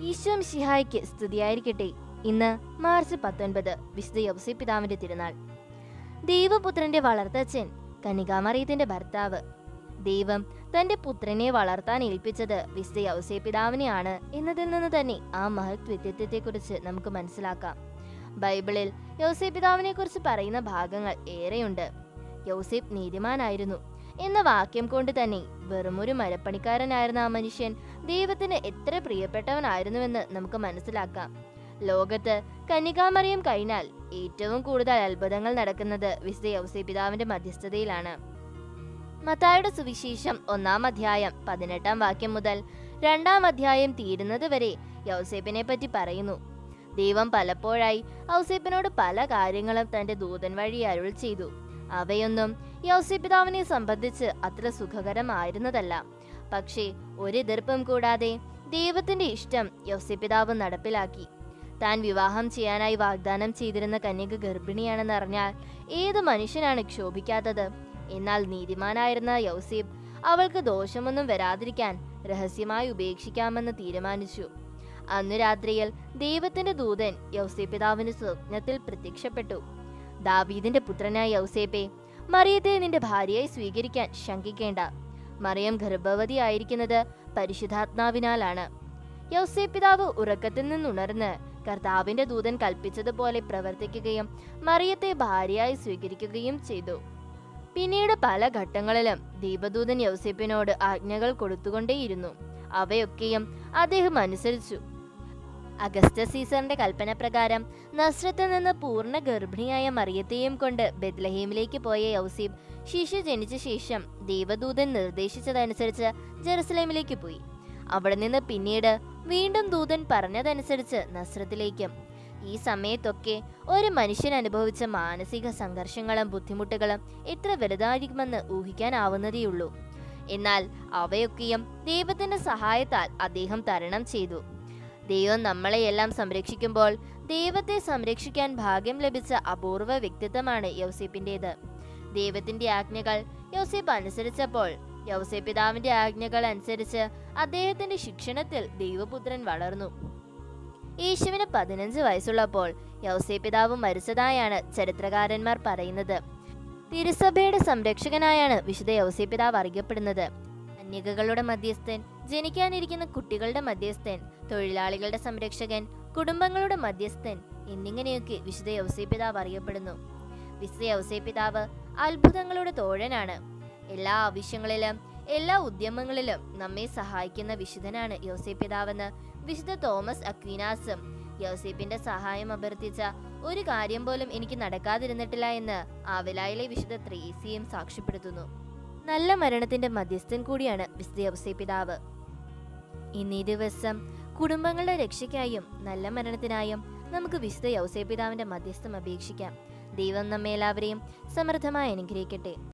ഈശ്വം ഷിഹായ്ക്ക് സ്തുതിയായിരിക്കട്ടെ. ഇന്ന് മാർച്ച് പത്തൊൻപത് വിശുദ്ധ യോസി പിതാവിന്റെ തിരുനാൾ. ദൈവപുത്രന്റെ വളർത്തച്ഛൻ കനികാമറിയത്തിന്റെ ഭർത്താവ്. ദൈവം തന്റെ പുത്രനെ വളർത്താൻ ഏൽപ്പിച്ചത് വിശുദ്ധ യൗസേ പിതാവിനെയാണ് എന്നതിൽ നിന്ന് തന്നെ ആ മഹത് വ്യക്തിത്വത്തെക്കുറിച്ച് നമുക്ക് മനസ്സിലാക്കാം. ബൈബിളിൽ യൗസേ പിതാവിനെ കുറിച്ച് പറയുന്ന ഭാഗങ്ങൾ ഏറെയുണ്ട്. യൗസേപ്പ് നീതിമാനായിരുന്നു. എന്ന വാക്യം കൊണ്ട് തന്നെ വെറുമൊരു മരപ്പണിക്കാരനായിരുന്ന ആ മനുഷ്യൻ ദൈവത്തിന് എത്ര പ്രിയപ്പെട്ടവനായിരുന്നുവെന്ന് നമുക്ക് മനസ്സിലാക്കാം. ലോകത്ത് കന്യകാമറിയം കഴിഞ്ഞാൽ ഏറ്റവും കൂടുതൽ അത്ഭുതങ്ങൾ നടക്കുന്നത് വിശുദ്ധ യൗസേ പിതാവിന്റെ മധ്യസ്ഥതയിലാണ്. മത്തായുടെ സുവിശേഷം ഒന്നാം അധ്യായം പതിനെട്ടാം വാക്യം മുതൽ രണ്ടാം അധ്യായം തീരുന്നത് വരെ യൗസേപ്പിനെ പറ്റി പറയുന്നു. ദൈവം പലപ്പോഴായി ഔസേപ്പിനോട് പല കാര്യങ്ങളും തന്റെ ദൂതൻ വഴി അരുൾ ചെയ്തു. അവയൊന്നും യൗസേപ്പിതാവിനെ സംബന്ധിച്ച് അത്ര സുഖകരമായിരുന്നതല്ല. പക്ഷേ ഒരെതിർപ്പും കൂടാതെ ദൈവത്തിന്റെ ഇഷ്ടം യോസിപിതാവ് നടപ്പിലാക്കി. താൻ വിവാഹം ചെയ്യാനായി വാഗ്ദാനം ചെയ്തിരുന്ന കന്യക ഗർഭിണിയാണെന്ന് അറിഞ്ഞാൽ ഏത് മനുഷ്യനാണ് ക്ഷോഭിക്കാത്തത്? എന്നാൽ നീതിമാനായിരുന്ന യൗസീബ് അവൾക്ക് ദോഷമൊന്നും വരാതിരിക്കാൻ രഹസ്യമായി ഉപേക്ഷിക്കാമെന്ന് തീരുമാനിച്ചു. അന്നു രാത്രിയിൽ ദൈവത്തിന്റെ ദൂതൻ യൗസേപിതാവിന് സ്വപ്നത്തിൽ പ്രത്യക്ഷപ്പെട്ടു. ദാവീദിന്റെ പുത്രനായ യൗസേപ്പെ മറിയത്തെ നിന്റെ ഭാര്യയായി സ്വീകരിക്കാൻ ശങ്കിക്കേണ്ട. മറിയം ഗർഭവതിയായിരിക്കുന്നത് പരിശുദ്ധാത്മാവിനാലാണ്. യൗസേ പിതാവ് ഉറക്കത്തിൽ നിന്നുണർന്ന് കർത്താവിന്റെ ദൂതൻ കൽപ്പിച്ചതുപോലെ പ്രവർത്തിക്കുകയും മറിയത്തെ ഭാര്യയായി സ്വീകരിക്കുകയും ചെയ്തു. പിന്നീട് പല ഘട്ടങ്ങളിലും ദീപദൂതൻ യൗസേപ്പിനോട് ആജ്ഞകൾ കൊടുത്തുകൊണ്ടേയിരുന്നു. അവയൊക്കെയും അദ്ദേഹം അനുസരിച്ചു. അഗസ്റ്റ സീസറിന്റെ കൽപ്പന പ്രകാരം നസ്രത്തിൽ നിന്ന് പൂർണ ഗർഭിണിയായ മറിയത്തെയും കൊണ്ട് ബെത്ലഹീമിലേക്ക് പോയ യൗസീബ് ശിശു ജനിച്ച ശേഷം ദൈവദൂതൻ നിർദ്ദേശിച്ചതനുസരിച്ച് ജെറുസലേമിലേക്ക് പോയി. അവിടെ നിന്ന് പിന്നീട് വീണ്ടും ദൂതൻ പറഞ്ഞതനുസരിച്ച് നസ്രത്തിലേക്കും. ഈ സമയത്തൊക്കെ ഒരു മനുഷ്യൻ അനുഭവിച്ച മാനസിക സംഘർഷങ്ങളും ബുദ്ധിമുട്ടുകളും എത്ര വലുതായിരിക്കുമെന്ന് ഊഹിക്കാനാവുന്നതേയുള്ളൂ. എന്നാൽ അവയൊക്കെയും ദൈവത്തിന്റെ സഹായത്താൽ അദ്ദേഹം തരണം ചെയ്തു. ദൈവം നമ്മളെയെല്ലാം സംരക്ഷിക്കുമ്പോൾ ദൈവത്തെ സംരക്ഷിക്കാൻ ഭാഗ്യം ലഭിച്ച അപൂർവ വ്യക്തിത്വമാണ് യൗസേപ്പിന്റേത് ദൈവത്തിന്റെ ആജ്ഞകൾ യൗസേപ്പ് അനുസരിച്ചപ്പോൾ യൗസേ പിതാവിന്റെ ആജ്ഞകൾ അനുസരിച്ച് അദ്ദേഹത്തിന്റെ ശിക്ഷണത്തിൽ ദൈവപുത്രൻ വളർന്നു. യേശുവിന് പതിനഞ്ച് വയസ്സുള്ളപ്പോൾ യൗസേ പിതാവ് മരിച്ചതായാണ് ചരിത്രകാരന്മാർ പറയുന്നത്. തിരുസഭയുടെ സംരക്ഷകനായാണ് വിശുദ്ധ യൗസേ പിതാവ് അറിയപ്പെടുന്നത്. കന്യകകളുടെ മധ്യസ്ഥൻ ജനിക്കാനിരിക്കുന്ന കുട്ടികളുടെ മധ്യസ്ഥൻ തൊഴിലാളികളുടെ സംരക്ഷകൻ കുടുംബങ്ങളുടെ മധ്യസ്ഥൻ എന്നിങ്ങനെയൊക്കെ വിശുദ്ധ യൗസേ പിതാവ് അറിയപ്പെടുന്നു. വിശുദ്ധ യൗസേ പിതാവ് അത്ഭുതങ്ങളുടെ തോഴനാണ്. എല്ലാ ആവശ്യങ്ങളിലും എല്ലാ ഉദ്യമങ്ങളിലും നമ്മെ സഹായിക്കുന്ന വിശുദ്ധനാണ് യൗസേ പിതാവെന്ന് വിശുദ്ധ തോമസ് അക്വീനാസും യൗസേപ്പിന്റെ സഹായം അഭ്യർത്ഥിച്ച ഒരു കാര്യം പോലും എനിക്ക് നടക്കാതിരുന്നിട്ടില്ല എന്ന് ആവിലായിലെ വിശുദ്ധ ത്രേസിയും സാക്ഷ്യപ്പെടുത്തുന്നു. നല്ല മരണത്തിന്റെ മധ്യസ്ഥൻ കൂടിയാണ് വിശുദ്ധ യൗസേ പിതാവ്. ഇന്നീ ദിവസം കുടുംബങ്ങളുടെ രക്ഷയ്ക്കായും നല്ല മരണത്തിനായും നമുക്ക് വിശുദ്ധ യൗസേ പിതാവിന്റെ മധ്യസ്ഥം അപേക്ഷിക്കാം. ദൈവം നമ്മെ എല്ലാവരെയും സമൃദ്ധമായി അനുഗ്രഹിക്കട്ടെ.